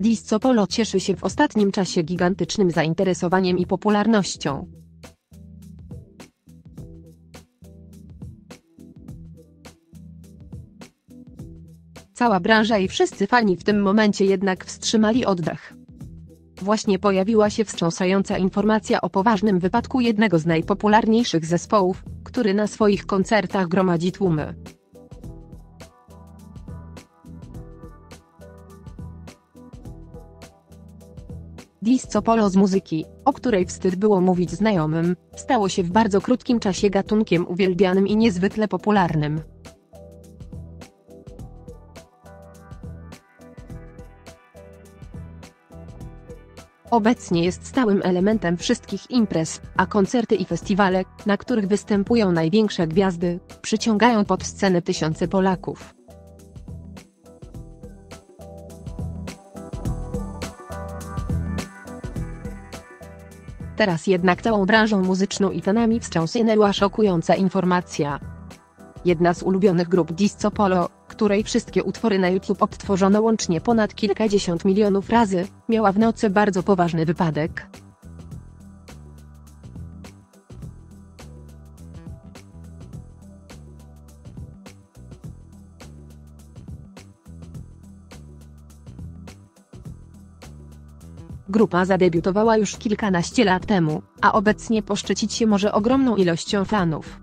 Disco Polo cieszy się w ostatnim czasie gigantycznym zainteresowaniem i popularnością. Cała branża i wszyscy fani w tym momencie jednak wstrzymali oddech. Właśnie pojawiła się wstrząsająca informacja o poważnym wypadku jednego z najpopularniejszych zespołów, który na swoich koncertach gromadzi tłumy. Disco polo z muzyki, o której wstyd było mówić znajomym, stało się w bardzo krótkim czasie gatunkiem uwielbianym i niezwykle popularnym. Obecnie jest stałym elementem wszystkich imprez, a koncerty i festiwale, na których występują największe gwiazdy, przyciągają pod scenę tysiące Polaków. Teraz jednak całą branżą muzyczną i fanami wstrząsnęła szokująca informacja. Jedna z ulubionych grup Disco Polo, której wszystkie utwory na YouTube odtworzono łącznie ponad kilkadziesiąt milionów razy, miała w nocy bardzo poważny wypadek. Grupa zadebiutowała już kilkanaście lat temu, a obecnie poszczycić się może ogromną ilością fanów.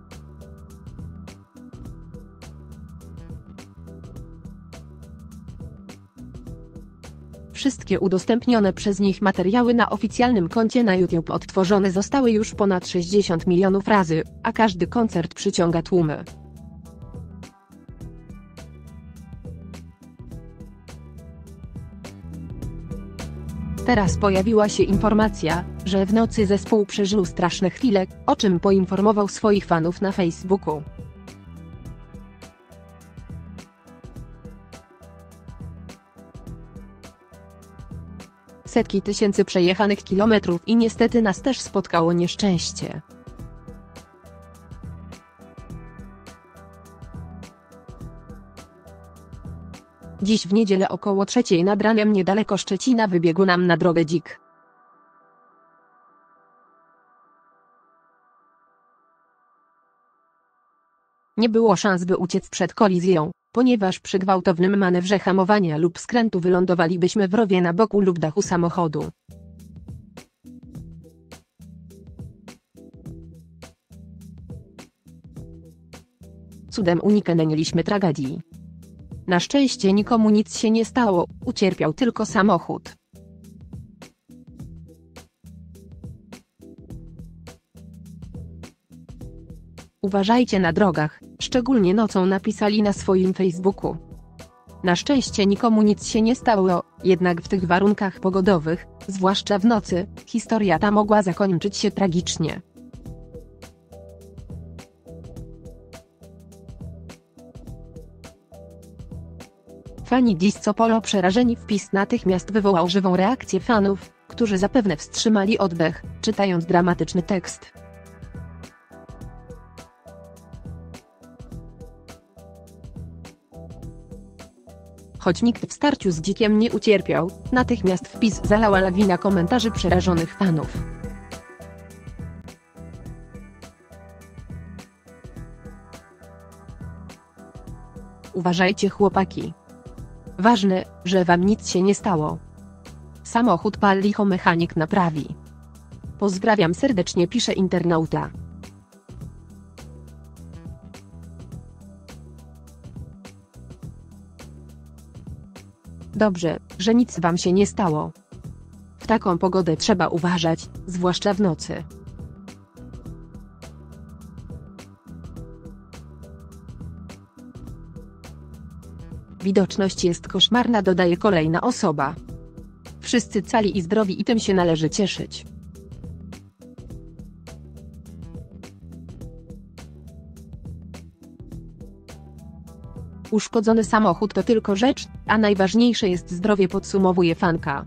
Wszystkie udostępnione przez nich materiały na oficjalnym koncie na YouTube odtworzone zostały już ponad 60 milionów razy, a każdy koncert przyciąga tłumy. Teraz pojawiła się informacja, że w nocy zespół przeżył straszne chwile, o czym poinformował swoich fanów na Facebooku. Setki tysięcy przejechanych kilometrów i niestety nas też spotkało nieszczęście. Dziś w niedzielę około trzeciej nad ranem niedaleko Szczecina wybiegł nam na drogę dzik. Nie było szans by uciec przed kolizją, ponieważ przy gwałtownym manewrze hamowania lub skrętu wylądowalibyśmy w rowie na boku lub dachu samochodu. Cudem uniknęliśmy tragedii. Na szczęście nikomu nic się nie stało, ucierpiał tylko samochód. Uważajcie na drogach, szczególnie nocą napisali na swoim Facebooku. Na szczęście nikomu nic się nie stało, jednak w tych warunkach pogodowych, zwłaszcza w nocy, historia ta mogła zakończyć się tragicznie. Fani Disco Polo przerażeni wpis natychmiast wywołał żywą reakcję fanów, którzy zapewne wstrzymali oddech, czytając dramatyczny tekst. Choć nikt w starciu z dzikiem nie ucierpiał, natychmiast wpis zalała lawina komentarzy przerażonych fanów. Uważajcie chłopaki. Ważne, że wam nic się nie stało. Samochód pal licho mechanik naprawi. Pozdrawiam serdecznie pisze internauta. Dobrze, że nic wam się nie stało. W taką pogodę trzeba uważać, zwłaszcza w nocy. Widoczność jest koszmarna dodaje kolejna osoba. Wszyscy cali i zdrowi i tym się należy cieszyć. Uszkodzony samochód to tylko rzecz, a najważniejsze jest zdrowie podsumowuje fanka.